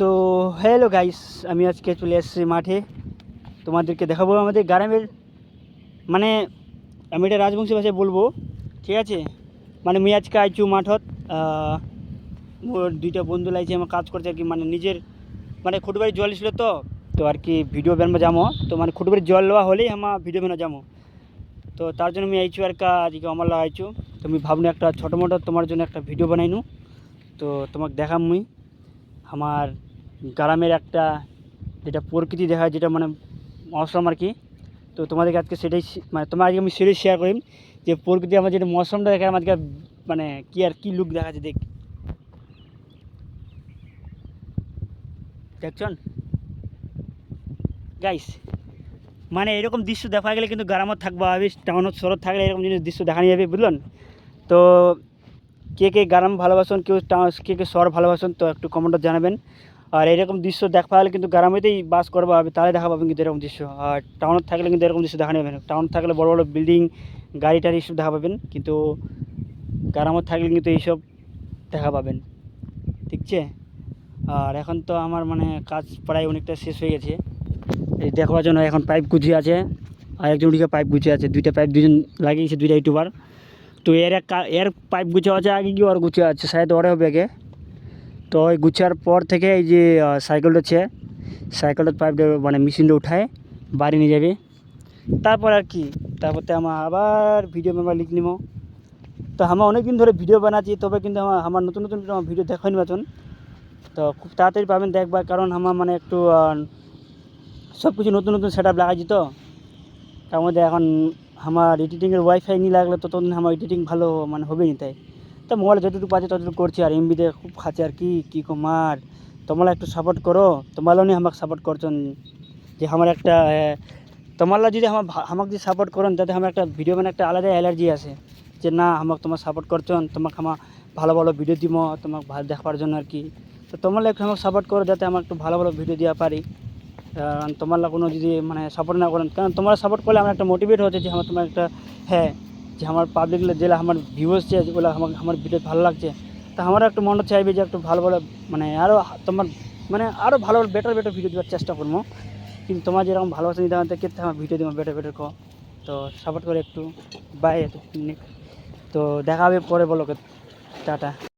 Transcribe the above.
তো hello guys, আমি আজকে চলে এসেছি মাঠে। তোমাদেরকে দেখাবো আমাদের গ্রামের মানে আমি এটা রাজবংশী ভাষায় বলব, ঠিক আছে? মানে মুই আজকে আইচু মাঠত মোর দুইটা বন্ধু লাইছে আমার কাজ করছে আর কি মানে নিজের মানে খুটবাড়ি জল ছিল তো তো আর কি ভিডিও বানাবো যাব। তো মানে খুটবাড়ি জল লওয়া হলেই আমার ভিডিও বানা যাব। তো তার জন্য আমি আইচু আর কা, আজকে আমার লাগা আইছু তো আমি ভাবনু একটা ছোটো মোটো তোমার জন্য একটা ভিডিও বানাইনু। তো তোমাকে দেখাম মুই আমার গ্রামের একটা যেটা প্রকৃতি দেখা যেটা মানে মৌসুম আর কি। তো তোমাদেরকে আজকে সেটাই মানে তোমার আজকে আমি সেটাই শেয়ার করিম যে প্রকৃতি আমার যেটা মৌসুমটা দেখে আমার আজকে মানে কি আর কি লুক দেখা যাচ্ছে দেখ। দেখছন গাইস মানে এরকম দৃশ্য দেখা গেলে কিন্তু গ্রামত থাকবা হবে টাউনত শহরত থাকলে এরকম জিনিস দৃশ্য দেখা যাবে, বুঝলেন? তো কে কে গ্রাম ভালোবাসেন, কেউ টাউন কে কে শহর ভালোবাসেন, তো একটু কমেন্টে জানাবেন। আর এরকম দৃশ্য দেখা হলে কিন্তু গ্রামেতেই বাস করবা হবে, তাহলে দেখা পাবেন কিন্তু এরকম দৃশ্য। আর টাউনত থাকলে কিন্তু এরকম দৃশ্য দেখা নেবেন। টাউন থাকলে বড় বড় বিল্ডিং গাড়ি টাড়ি সব দেখা পাবেন, কিন্তু গ্রামত থাকলে কিন্তু এইসব দেখা পাবেন। ঠিক আছে আর এখন তো আমার মানে কাজ প্রায় অনেকটা শেষ হয়ে গেছে। এই দেখবার জন্য এখন পাইপ গুছিয়ে আছে আর একজন পাইপ গুছিয়ে আছে, দুইটা পাইপ দুজন লাগিয়েছে, দুইটা ইউটিউবার তো এর এক এর পাইপ গুছিয়ে আছে আগে কি ওর গুছা আছে শায়দ ওরে হবে আগে। তো ওই গুছার পর থেকে এই যে সাইকেলটা আছে সাইকেলটার পাইপটা মানে মেশিনটা উঠায়, বাড়ি নিয়ে যাবে। তারপর আর কি, তারপর তো আমার আবার ভিডিও মেম্বার লিখ নিব। তো আমার অনেক দিন ধরে ভিডিও বানাচ্ছি, তবে কিন্তু আমার আমার নতুন নতুন আমার ভিডিও দেখাই মতন তো খুব তাড়াতাড়ি পাবেন দেখবার, কারণ আমার মানে একটু সব কিছু নতুন নতুন সেট আপ লাগাইছি তো। তার মধ্যে এখন আমার এডিটিংয়ের ওয়াইফাই নিয়ে লাগলে ততদিন আমার এডিটিং ভালো মানে হবে নি তাই। তো মোবাইল যতটুকু পাচ্ছে ততটুকু করছি, আর এমবিতে খুব খাচ্ছে আর কি, কী কমার তোমরা একটু সাপোর্ট করো তোমরাও নিয়ে আমাকে সাপোর্ট করছেন। যে আমার একটা তোমরা যদি আমার আমাকে যদি সাপোর্ট করেন তাতে আমার একটা ভিডিও মানে একটা আলাদা অ্যালার্জি আছে। যে না, আমাকে তোমার সাপোর্ট করছেন, তোমাকে আমার ভালো ভালো ভিডিও দিব তোমাকে ভালো দেখবার জন্য আর কি। তো তোমরা একটু আমাকে সাপোর্ট করো, যাতে আমার একটু ভালো ভালো ভিডিও দেওয়া পারি। কারণ তোমরা কোনো যদি মানে সাপোর্ট না করেন, কারণ তোমরা সাপোর্ট করলে আমার একটা মোটিভেট হচ্ছে যে আমার তোমার একটা হ্যাঁ যে আমার পাবলিক যেগুলো আমার ভিউয়ার্স আছে যেগুলো আমার আমার ভিডিও ভালো লাগছে, তা আমারও একটু মনে চাইবে যে একটু ভালো ভালো মানে আরও তোমার মানে আরও ভালো বেটার বেটার ভিডিও দেওয়ার চেষ্টা করব। কিন্তু তোমার যেরকম ভালোবাসা নিতে হবে ক্ষেত্রে আমার ভিডিও দেবো বেটার বেটার কো তো সাপোর্ট করে একটু বাই তো দেখা হবে পরে বলো, টাটা।